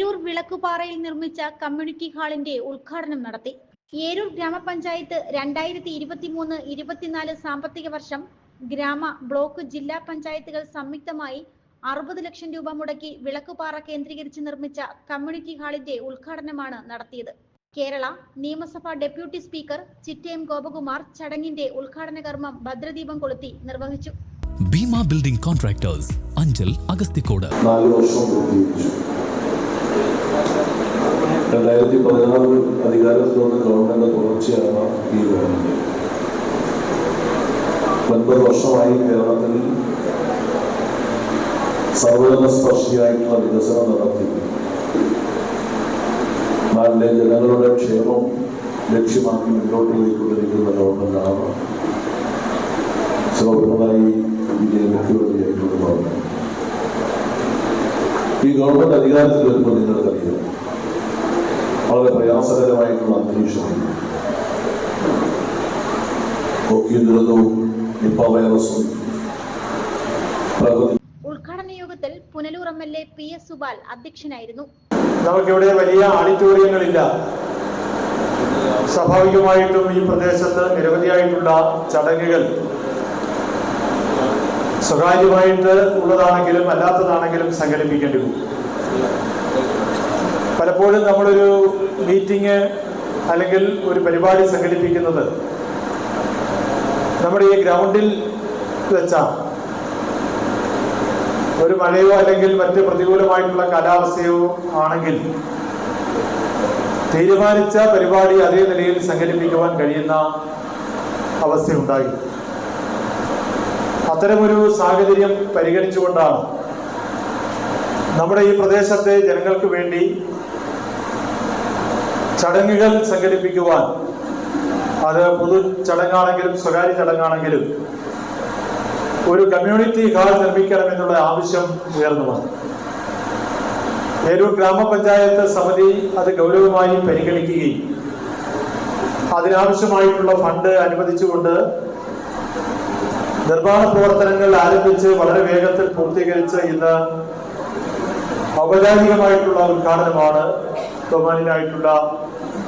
വിളക്കുപാറയിൽ നിർമ്മിച്ച കമ്മ്യൂണിറ്റി ഹാളിന്റെ ഉദ്ഘാടനം നടത്തി. ഏരൂർ ഗ്രാമപഞ്ചായത്ത് രണ്ടായിരത്തി ഇരുപത്തിമൂന്ന് ഇരുപത്തിനാല് സാമ്പത്തിക വർഷം ഗ്രാമ ബ്ലോക്ക് ജില്ലാ പഞ്ചായത്തുകൾ സംയുക്തമായി അറുപത് ലക്ഷം രൂപ മുടക്കി വിളക്കുപാറ കേന്ദ്രീകരിച്ച് നിർമ്മിച്ച കമ്മ്യൂണിറ്റി ഹാളിന്റെ ഉദ്ഘാടനമാണ് നടത്തിയത്. കേരള നിയമസഭാ ഡെപ്യൂട്ടി സ്പീക്കർ ചിറ്റയം ഗോപകുമാർ ചടങ്ങിന്റെ ഉദ്ഘാടന കർമ്മം ഭദ്രദീപം കൊളുത്തി നിർവഹിച്ചു. ഭീമ ബിൽഡിംഗ് കോൺട്രാക്ടേഴ്സ് അഞ്ചൽ അഗസ്തിക്കോട് നാല് വർഷം പൂർത്തീകരിച്ചു. രണ്ടായിരത്തി പതിനാറിൽ അധികാരത്തിൽ വന്ന ഗവൺമെന്റ് തുടർച്ചയാണ് ഈ ഗവൺമെന്റ് ഒൻപത് വർഷമായി കേരളത്തിൽ സർവജന സ്പർശിയായിട്ടുള്ള വികസനം നടത്തി നാട്ടിലെ ജനങ്ങളുടെ ക്ഷേമം ലക്ഷ്യമാക്കി മുന്നോട്ട് പോയിക്കൊണ്ടിരിക്കുന്ന ഗവൺമെന്റാണ് സൗഹൃദമായി വിജയ മുഖ്യമന്ത്രിയായിട്ടുള്ള ഗവൺമെന്റ് ഈ ഗവൺമെന്റ് അധികാരത്തിൽ വരുമ്പോൾ നിങ്ങൾക്കറിയാം. വളരെ പ്രയാസകരമായിട്ടുള്ള അന്തരീക്ഷമാണ്. ഓക്കിയ ദുരന്തവും നിപ്പ വൈറസും പ്രകൃതി ഉദ്ഘാടന യോഗത്തിൽ Punalur M L A P S Subal അധ്യക്ഷനായിരുന്നു. നമുക്കിവിടെ വലിയ ഓഡിറ്റോറിയങ്ങളില്ല സ്വാഭാവികമായിട്ടും ഈ പ്രദേശത്ത് നിരവധിയായിട്ടുള്ള ചടങ്ങുകൾ സ്വകാര്യമായിട്ട് ഉള്ളതാണെങ്കിലും അല്ലാത്തതാണെങ്കിലും സംഘടിപ്പിക്കേണ്ടി വരും. പലപ്പോഴും നമ്മളൊരു മീറ്റിംഗ് അല്ലെങ്കിൽ ഒരു പരിപാടി സംഘടിപ്പിക്കുന്നത് നമ്മുടെ ഈ ഗ്രൗണ്ടിൽ വെച്ചാണ്. ഒരു മഴയോ അല്ലെങ്കിൽ മറ്റ് പ്രതികൂലമായിട്ടുള്ള കാലാവസ്ഥയോ ആണെങ്കിൽ തീരുമാനിച്ച പരിപാടി അതേ നിലയിൽ സംഘടിപ്പിക്കുവാൻ കഴിയുന്ന അവസ്ഥയുണ്ടായി. അത്തരമൊരു സാഹചര്യം പരിഗണിച്ചുകൊണ്ടാണ് നമ്മുടെ ഈ പ്രദേശത്തെ ജനങ്ങൾക്ക് വേണ്ടി ചടങ്ങുകൾ സംഘടിപ്പിക്കുവാൻ. അത് പൊതു ചടങ്ങാണെങ്കിലും സ്വകാര്യ ചടങ്ങാണെങ്കിലും ഒരു കമ്മ്യൂണിറ്റി ഹാൾ നിർമ്മിക്കണം എന്നുള്ള ആവശ്യം ഉയർന്നു വന്നു ഏരൂർ ഗ്രാമപഞ്ചായത്ത് സമിതി അത് ഗൗരവമായി പരിഗണിക്കുകയും അതിനാവശ്യമായിട്ടുള്ള ഫണ്ട് അനുവദിച്ചുകൊണ്ട് നിർമ്മാണ പ്രവർത്തനങ്ങൾ ആരംഭിച്ച് വളരെ വേഗത്തിൽ പൂർത്തീകരിച്ച് ഇന്ന് ഔപചാരികമായിട്ടുള്ള ഉദ്ഘാടനമാണ് ബഹുമാനായിട്ടുള്ള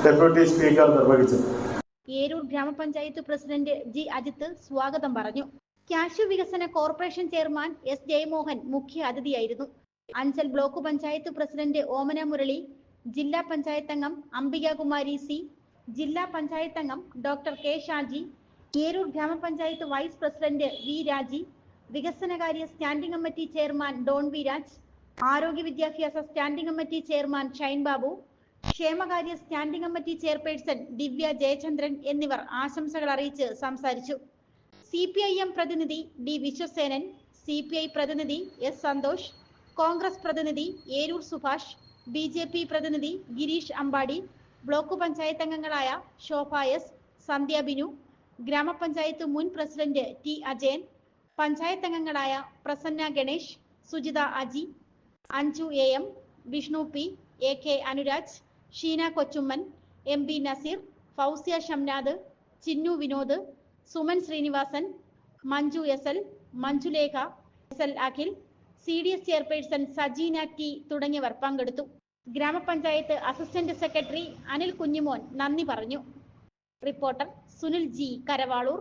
ഡെപ്യൂട്ടി സ്പീക്കർ നിർവഹിച്ചത് ഏരൂർ ഗ്രാമപഞ്ചായത്ത് പ്രസിഡന്റ് ജി അജിത്ത് സ്വാഗതം പറഞ്ഞു. കാശു വികസന കോർപ്പറേഷൻ ചെയർമാൻ എസ് ജയമോഹൻ മുഖ്യ അതിഥിയായിരുന്നു. അഞ്ചൽ ബ്ലോക്ക് പഞ്ചായത്ത് പ്രസിഡന്റ് ഓമന മുരളി ജില്ലാ പഞ്ചായത്ത് അംഗം അംബികാകുമാരി സി ജില്ലാ പഞ്ചായത്ത് അംഗം ഡോക്ടർ കെ ഷാജി ഏരൂർ ഗ്രാമപഞ്ചായത്ത് വൈസ് പ്രസിഡന്റ് വി രാജി വികസനകാര്യ standing committee chairman Don V Raj ആരോഗ്യ വിദ്യാഭ്യാസ standing committee chairman Shine Babu ക്ഷേമകാര്യ standing committee chairperson Divya Jayachandran എന്നിവർ ആശംസകൾ അറിയിച്ച് സംസാരിച്ചു. സി പി ഐ എം പ്രതിനിധി D Viswasenan C P I പ്രതിനിധി എസ് സന്തോഷ് കോൺഗ്രസ് പ്രതിനിധി Eroor Subhash B J P പ്രതിനിധി ഗിരീഷ് അമ്പാടി ബ്ലോക്ക് പഞ്ചായത്ത് അംഗങ്ങളായ ശോഭ എസ് സന്ധ്യ ബിനു ഗ്രാമപഞ്ചായത്ത് മുൻ പ്രസിഡന്റ് ടി അജയൻ പഞ്ചായത്ത് അംഗങ്ങളായ Prasanna Ganesh Sujitha Aji Anju A M Vishnu P A K Anuraj Sheena Kochumman M B Nazeer Fousiya Shamnad Chinnu Vinod Suman Srinivasan Manju S L Manjulekha S L Akhil C D S chairperson Sajeena T തുടങ്ങിയവർ പങ്കെടുത്തു. ഗ്രാമപഞ്ചായത്ത് assistant secretary Anil Kunjimon നന്ദി പറഞ്ഞു. Reporter Sunil G Karavaloor.